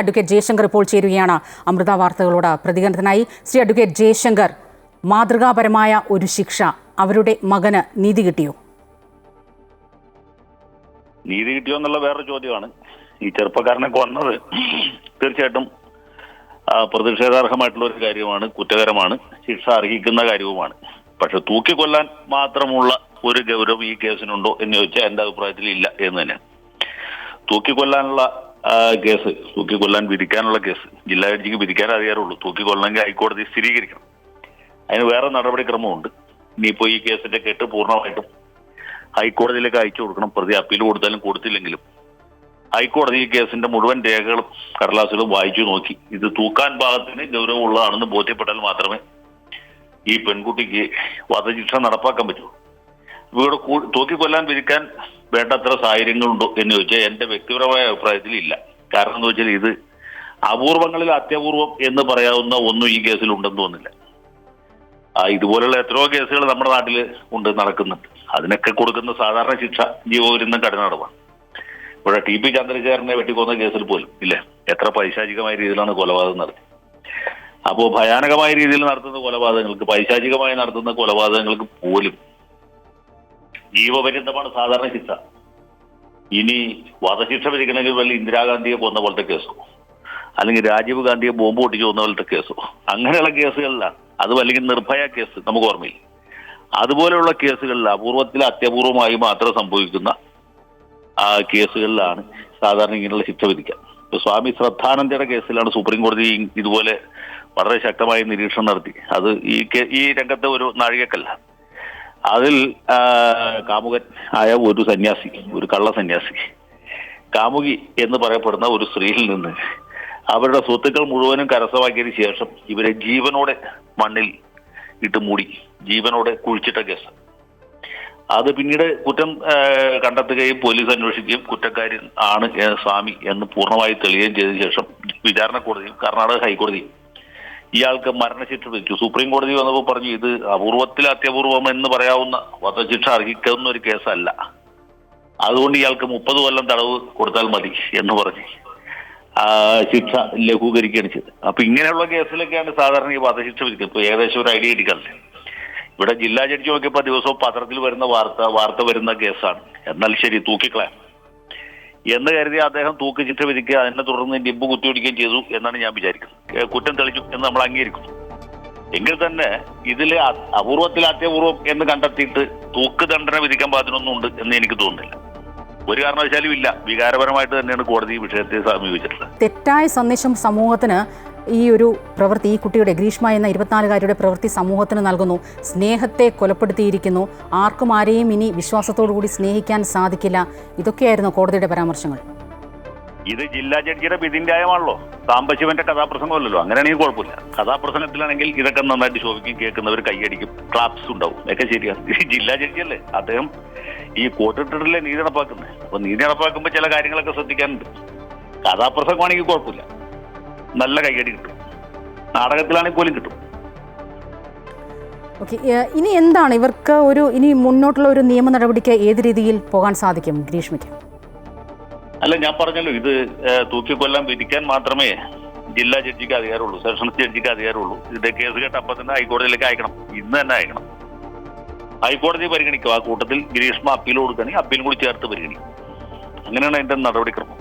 Advocate Jaishankar ഇപ്പോൾ ചേരുകയാണ്. അമൃത വാർത്തകളോട് പ്രതികരണത്തിനായി ശ്രീ അഡ്വക്കേറ്റ് ജയശങ്കർ മാതൃകാപരമായ ഒരു ശിക്ഷ അവരുടെ മകന് നീതി കിട്ടിയോ? നീതി കിട്ടിയോ എന്നുള്ള വേറൊരു ചോദ്യമാണ്. ഈ ചെറുപ്പക്കാരനെ കൊന്നത് തീർച്ചയായിട്ടും പ്രതിഷേധാർഹമായിട്ടുള്ള ഒരു കാര്യമാണ് കുറ്റകരമാണ് ശിക്ഷ അർഹിക്കുന്ന കാര്യവുമാണ്. പക്ഷെ തൂക്കിക്കൊല്ലാൻ മാത്രമുള്ള ഒരു ഗൗരവം ഈ കേസിനുണ്ടോ എന്ന് ചോദിച്ചാൽ എന്റെ അഭിപ്രായത്തിൽ ഇല്ല എന്ന് തന്നെ തൂക്കിക്കൊല്ലാനുള്ള കേസ് തൂക്കിക്കൊല്ലാൻ വിധിക്കാനുള്ള കേസ് ജില്ലാ ജഡ്ജിക്ക് വിധിക്കാൻ അറിയാറുള്ളൂ. തൂക്കിക്കൊല്ലണമെങ്കിൽ ഹൈക്കോടതി സ്ഥിരീകരിക്കണം. അതിന് വേറെ നടപടിക്രമമുണ്ട് ഇനിയിപ്പോ ഈ കേസിന്റെ കെട്ട് പൂർണമായിട്ടും ഹൈക്കോടതിയിലേക്ക് അയച്ചു കൊടുക്കണം. പ്രതി അപ്പീൽ കൊടുത്താലും കൊടുത്തില്ലെങ്കിലും ഹൈക്കോടതി ഈ കേസിന്റെ മുഴുവൻ രേഖകളും കടലാസുകളും വായിച്ചു നോക്കി. ഇത് തൂക്കാൻ ഭാഗത്തിന് ഗൗരവമുള്ളതാണെന്ന് ബോധ്യപ്പെട്ടാൽ മാത്രമേ ഈ പെൺകുട്ടിക്ക് വധശിക്ഷ നടപ്പാക്കാൻ പറ്റൂ ഇവിടെ തൂക്കിക്കൊല്ലാൻ വിധിക്കാൻ വേണ്ടത്ര സാഹചര്യങ്ങളുണ്ടോ എന്ന് ചോദിച്ചാൽ എന്റെ വ്യക്തിപരമായ അഭിപ്രായത്തിൽ ഇല്ല. കാരണം എന്ന് വെച്ചാൽ ഇത് അപൂർവങ്ങളിൽ അത്യപൂർവം എന്ന് പറയാവുന്ന ഒന്നും ഈ കേസിൽ ഉണ്ടെന്ന് തോന്നുന്നില്ല. ഇതുപോലെയുള്ള എത്രയോ കേസുകൾ നമ്മുടെ നാട്ടിൽ ഉണ്ട് നടക്കുന്നുണ്ട്. അതിനൊക്കെ കൊടുക്കുന്ന സാധാരണ ശിക്ഷ ജീവപര്യന്തം കഠിനടവാണ് ഇവിടെ ടി പി ചന്ദ്രശേഖരനെ വെട്ടിക്കൊന്ന കേസിൽ പോലും ഇല്ലേ? എത്ര പൈശാചികമായ രീതിയിലാണ് കൊലപാതകം നടത്തി. അപ്പോ ഭയാനകമായ രീതിയിൽ നടത്തുന്ന കൊലപാതകങ്ങൾക്ക് പൈശാചികമായി നടത്തുന്ന കൊലപാതകങ്ങൾക്ക് പോലും ജീവപര്യന്തമാണ് സാധാരണ ശിക്ഷ ഇനി വധശിക്ഷ വിധിക്കണമെങ്കിൽ വല്ല ഇന്ദിരാഗാന്ധിയെ കൊന്ന പോലത്തെ കേസോ? അല്ലെങ്കിൽ രാജീവ് ഗാന്ധിയെ ബോംബ് പൊട്ടിച്ച് കൊന്ന പോലത്തെ കേസോ? അങ്ങനെയുള്ള കേസുകളിലാണ് അത് അല്ലെങ്കിൽ നിർഭയ കേസ് നമുക്ക് ഓർമ്മയില്ല. അതുപോലെയുള്ള കേസുകളിൽ അപൂർവത്തിൽ അത്യപൂർവമായി മാത്രം സംഭവിക്കുന്ന ആ കേസുകളിലാണ് സാധാരണ ഇങ്ങനെയുള്ള ശിക്ഷ വിധിക്കുക. ഇപ്പൊ സ്വാമി ശ്രദ്ധാനന്ദയുടെ കേസിലാണ് സുപ്രീം കോടതി ഇതുപോലെ വളരെ ശക്തമായ നിരീക്ഷണം നടത്തി. അത് ഈ ഈ രംഗത്തെ ഒരു നാഴികക്കല്ല. അതിൽ കാമുകൻ ആയ ഒരു സന്യാസി ഒരു കള്ള സന്യാസി. കാമുകി എന്ന് പറയപ്പെടുന്ന ഒരു സ്ത്രീയിൽ നിന്ന് അവരുടെ സ്വത്തുക്കൾ മുഴുവനും കരസ്ഥമാക്കിയതിനു ശേഷം ഇവരെ ജീവനോടെ മണ്ണിൽ ഇട്ട് മൂടി ജീവനോടെ കുഴിച്ചിട്ട കേസ്. അത് പിന്നീട് കുറ്റം കണ്ടെത്തുകയും പോലീസ് അന്വേഷിക്കുകയും കുറ്റക്കാരൻ ആണ് സ്വാമി എന്ന് പൂർണമായി തെളിയുകയും ചെയ്തതിനു ശേഷം വിചാരണ കോടതിയും കർണാടക ഹൈക്കോടതിയും ഇയാൾക്ക് മരണശിക്ഷ വിധിച്ചു. സുപ്രീം കോടതി വന്നപ്പോൾ പറഞ്ഞു ഇത് അപൂർവത്തിൽ അത്യപൂർവം എന്ന് പറയാവുന്ന വധശിക്ഷ അർഹിക്കുന്ന ഒരു കേസല്ല. അതുകൊണ്ട് ഇയാൾക്ക് മുപ്പത് കൊല്ലം തടവ് കൊടുത്താൽ മതി എന്ന് പറഞ്ഞ്. ശിക്ഷ ലഘൂകരിക്കുകയാണ് ചെയ്തത്. അപ്പൊ ഇങ്ങനെയുള്ള കേസിലൊക്കെയാണ് സാധാരണ ഈ വധശിക്ഷ വിധിക്കുന്നത് ഇപ്പൊ ഏകദേശം ഒരു ഐഡിയ എടുക്കാറില്ല ഇവിടെ ജില്ലാ ജഡ്ജി നോക്കിയപ്പോൾ ദിവസവും പത്രത്തിൽ വരുന്ന വാർത്ത വാർത്ത വരുന്ന കേസാണ്. എന്നാൽ ശരി തൂക്കിക്കളയാം. എന്ന് കരുതി അദ്ദേഹം തൂക്ക് ശിക്ഷ വിധിക്കുക അതിനെ തുടർന്ന് കുത്തി കുത്തിയൊടിക്കുകയും ചെയ്തു എന്നാണ് ഞാൻ വിചാരിക്കുന്നത്. കുറ്റം തെളിച്ചു എന്ന് നമ്മൾ അംഗീകരിക്കുന്നു. എങ്കിൽ തന്നെ ഇതിലെ അ- അപൂർവത്തിൽ അത്യപൂർവം എന്ന് കണ്ടെത്തിയിട്ട് തൂക്ക് ദണ്ഡന വിധിക്കാൻ പാകത്തിനൊന്നും ഉണ്ട് എന്ന് എനിക്ക് തോന്നുന്നില്ല. ഒരു കാരണവശാലും ഇല്ല. വികാരപരമായിട്ട് തന്നെയാണ് കോടതി വിഷയത്തെ സമീപിച്ചിട്ടുള്ളത്. തെറ്റായ സന്ദേശം സമൂഹത്തിന് ഈ ഒരു പ്രവൃത്തി ഈ കുട്ടിയുടെ ഗ്രീഷ്മ എന്ന ഇരുപത്തിനാലുകാരിയുടെ പ്രവൃത്തി സമൂഹത്തിന് നൽകുന്നു. സ്നേഹത്തെ കൊലപ്പെടുത്തിയിരിക്കുന്നു. ആർക്കും ആരെയും ഇനി വിശ്വാസത്തോടു കൂടി സ്നേഹിക്കാൻ സാധിക്കില്ല. ഇതൊക്കെയായിരുന്നു കോടതിയുടെ പരാമർശങ്ങൾ. ഇത് ജില്ലാ ജഡ്ജിയുടെ വിധിന്യായമാണല്ലോ സാമ്പശിവന്റെ കഥാപ്രസംഗമല്ലല്ലോ. അങ്ങനെയാണെങ്കിൽ കുഴപ്പമില്ല. കഥാപ്രസംഗത്തിലാണെങ്കിൽ ഇതൊക്കെ നന്നായിട്ട് ശോഭിക്കും കേൾക്കുന്നവർ കൈയടിക്കും. ക്ലാപ്സ് ഉണ്ടാവും. ഒക്കെ ശരിയാണ് ജില്ലാ ജഡ്ജിയല്ലേ? അദ്ദേഹം ഈ കോട്ടിട്ടിട്ടല്ലേ നീതി നടപ്പാക്കുന്നത്? അപ്പൊ നീതി നടപ്പാക്കുമ്പോൾ ചില കാര്യങ്ങളൊക്കെ ശ്രദ്ധിക്കാനുണ്ട്. കഥാപ്രസംഗമാണെങ്കിൽ കുഴപ്പമില്ല. നല്ല കൈകടി കിട്ടും. നാടകത്തിലാണെങ്കിൽ പോലും കിട്ടും. ഓക്കെ ഇനി എന്താണ് ഇവർക്ക് ഒരു ഇനി മുന്നോട്ടുള്ള ഒരു നിയമ നടപടിക്ക് ഏത് രീതിയിൽ പോകാൻ സാധിക്കും ഗ്രീഷ്മയ്ക്ക്? അല്ല ഞാൻ പറഞ്ഞല്ലോ ഇത് തൂക്കിക്കൊല്ലാൻ വിധിക്കാൻ മാത്രമേ ജില്ലാ ജഡ്ജിക്ക് അധികാരമുള്ളൂ സെഷൻസ് ജഡ്ജിക്ക് അധികാരമുള്ളൂ. ഇത് കേസ് കേട്ട് അപ്പം തന്നെ ഹൈക്കോടതിയിലേക്ക് അയക്കണം. ഇന്ന് തന്നെ അയക്കണം. ഹൈക്കോടതി പരിഗണിക്കും. ആ കൂട്ടത്തിൽ ഗ്രീഷ്മ അപ്പീൽ കൊടുക്കുകയാണെങ്കിൽ അപ്പീൽ കൂടി ചേർത്ത് പരിഗണിക്കും. അങ്ങനെയാണ് അതിന്റെ നടപടിക്രമം.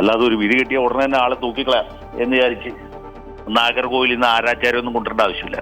അല്ലാതെ ഒരു വിധി കിട്ടിയ ഉടനെ തന്നെ ആളെ തൂക്കിക്കളയാം എന്ന് വിചാരിച്ച് നാഗർകോവിൽ നിന്ന് ആരാച്ചാര്യൊന്നും കൊണ്ടുവരേണ്ട ആവശ്യമില്ല.